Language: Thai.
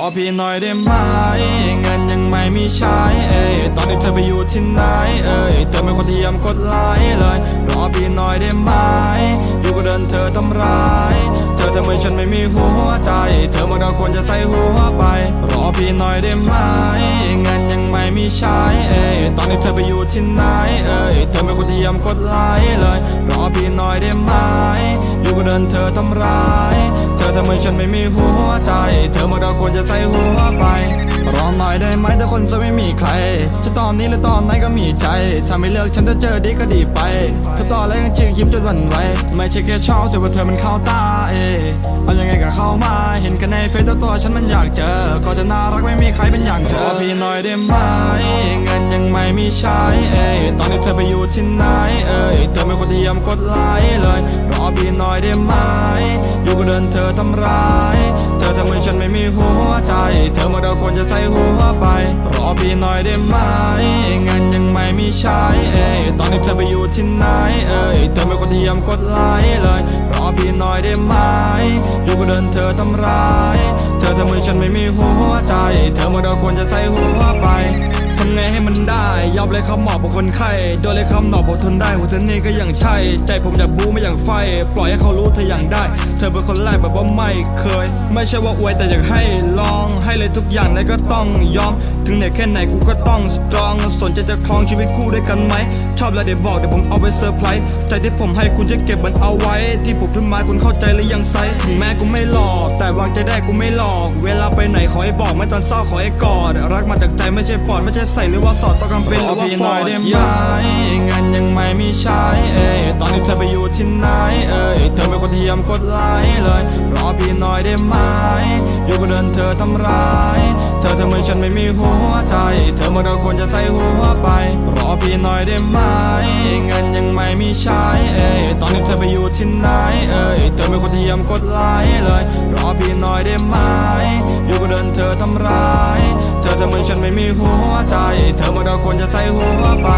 อพี่หน่อยได้ไหมเงินยังไม่มีใช้เอ้ยตอนนี้เธอไปอยู่ที่ไหนเอ้ยเธอไม่ควรที่ยำกดไลค์เลยรอพี่หน่อยได้ไหมอยู่ก็เดินเธอทำร้าย เธอทำไมฉันไม่มีหัวใจ เธอมันก็ควรจะใส่หัวไป รอพี่หน่อยได้ไหมเงินยังไม่มีใช้เอ้ยตอนนี้เธอไปอยู่ที่ไหนเอ้ยเธอไม่ควรที่ยำกดไลค์เลยรอพี่หน่อยได้ไหมอยู่ก็เดินเธอทำร้าย ทำไมฉันไม่มีหัวใจ เธอมันก็ควรจะใส่หัวไป รอหน่อยได้ไหมถ้าคนจะไม่มีใคร จะตอนนี้หรือตอนไหนก็มีใจ ถ้าไม่เลิกฉันจะเจอดีก็ดีไปเธอตอนแรกยังชื่อยิ้มจนวันไหวไม่ใช่แค่ชอบแต่ว่าเธอมันเข้าตาเอเอายังไงก็เข้ามา เห็นกันในเฟซตัวตัวฉันมันอยากเจอ ก็จะน่ารักไม่มีใครเป็นอย่างเธอพี่หน่อยได้ไหมเงินยังไม่มีใช้เอ้ยตอนนี้เธอไปอยู่ที่ไหนเอ้ยเธอไม่ควรที่ยำกดไลค์เลย พี่หน่อยได้ไหม อยู่ก็เดินเธอทำร้าย เธอทำให้ฉันไม่มีหัวใจ เธอมาเราควรจะใส่หัวไป รอพี่หน่อยได้ไหมเงินยังไม่มีใช้เอ้ยตอนนี้เธอไปอยู่ที่ไหนเอ้ยเธอไม่ควรที่ยำกดไลค์เลย รอพี่หน่อยได้ไหม อยู่ก็เดินเธอทำร้าย เธอทำให้ฉันไม่มีหัวใจ เธอมาเราควรจะใส่หัวไป ได้ยอมเลยคำหมอบของคนไข้โดนเลยคำหนอบผมทนได้หัวเธอนี่ก็ยังใช่ ใจผมอยากบูไม่อย่ากไฟ ปล่อยให้เขารู้เธออย่างได้ เธอเป็นคนแรกแบบว่าไม่เคย ไม่ใช่ว่าอวยแต่อยากให้ลองให้เลยทุกอย่างเลยก็ต้องยอม ถึงเหนแค่ไหนกูก็ต้องสตรอง สนใจจะครองชีวิตคู่ด้วยกันไหม ชอบแล้วเดี๋ยวบอกเดี๋ยวผมเอาไปเซอร์ไพรส์ใจที่ผมให้คุณจะเก็บมันเอาไว้ ที่ผมพิมพ์มาคุณเข้าใจหรือยังไซถึงแม้กูไม่หลอก แต่วางใจได้กูไม่หลอก เวลาไปไหนขอให้บอกไม่ตอนเศร้าขอให้กอด รักมาจากใจไม่ใช่ปอดไม่ใช่ใส่หรือว่าสอดต้องกำเป็นหรือว่าฟอดได้ไหมงินยังไม่มีใช้เอ้ยตอนนี้เธอไปอยู่ที่ไหนเอ้ยเธอไม่ควรที่ยำกดไลค์เลย รอพี่หน่อยได้ไหมอยู่ก็เดินเธอทำร้าย เธอทำไมฉันไม่มีหัวใจ เธอมาเราควรจะใส่หัวไป รอพี่หน่อยได้ไหมงินยังไม่มีใช้เอ้ยตอนนี้เธอไปอยู่ที่ไหนเอ้ยเธอไม่ควรที่ยำกดไลค์เลย อพี่หน่อยได้ไหม อยู่ก็เดินเธอทำร้าย เธอจะเหมือนฉันไม่มีหัวใจ เธอมาเราควรจะใส่หัวไป